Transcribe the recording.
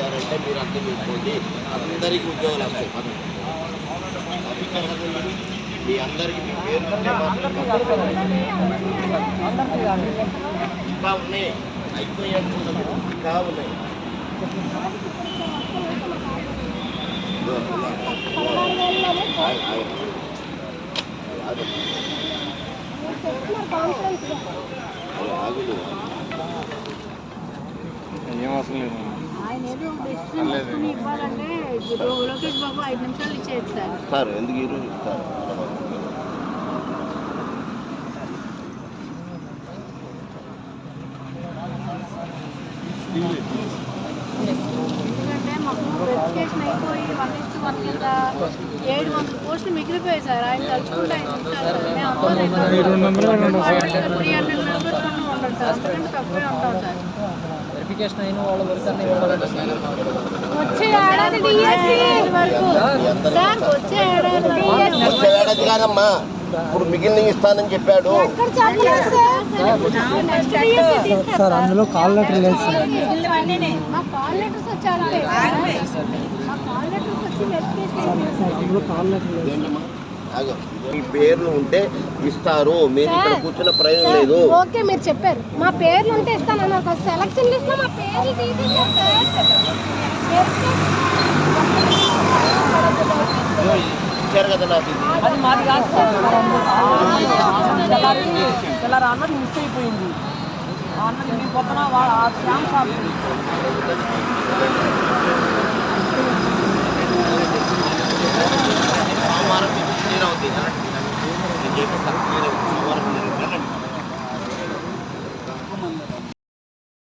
చేశారంటే మీరు అర్థం చేసుకోండి. అందరికీ ఉద్యోగాలు వస్తాయి. మీ అందరికీ మీ పేరు ఇంకా ఉన్నాయి. అయిపోయాయి ఇంకా ఉన్నాయి. ఇదిగో, ఏం అవసరం లేదు. ఆయన ఏదో డెసిషన్ తీసుకుని ఇవ్వాలంటే లోకేష్ బాబు ఐదు నిమిషాలు ఇచ్చేది సార్ ఇస్తారు ఎందుకు ఈరోజు ఇస్తారు ఎందుకంటే మాకు వెరిఫికేషన్ అయిపోయి వన్ ఇస్ వన్ కింద ఏడు వందల పోస్టులు మిగిలిపోయాయి సార్ ఆయన తలుచుకుంటే నిమిషాలు మేము త్రీ హండ్రెడ్ మెంబర్స్ కన్నా ఉంటాం సార్ అంతకంటే తక్కువే ఉంటాం సార్ వెరిఫికేషన్ అయిన వాళ్ళ వరకు అన్నీ ఇవ్వాలంటే వచ్చే ఏడాది డిఎస్సి వరకు సార్ వచ్చే ఏడాది డిఎస్సి వచ్చే ఏడాది కాదమ్మా. ఇప్పుడు మిగిలిన ఇస్తానని చెప్పాడు. సార్? అందులో కాల్ లెటర్ లేదు సార్. మా కాల్ లెటర్స్ వచ్చారంటే మా కాల్ లెటర్స్ వచ్చి వెరిఫికేషన్ అందులో కాల్ లెటర్ లేదు. మీ పేర్లు ఉంటే ఇస్తారు. మీరు ఇక్కడ కూర్చున్న ప్రయోజనం లేదు. ఓకే మీరు చెప్పారు. మా పేర్లు ఉంటే ఇస్తానన్నారు కదా సెలక్షన్ లిస్ట్ మా పేర్లు ఇచ్చారు కదా నాకు అది మాది కాదు సార్. అన్నది మిస్ అయిపోయింది. ఆ అన్నది మీ పొద్దున వా- ఆ Shyam sir. Ergebnis hatten wir in der Zuordnung.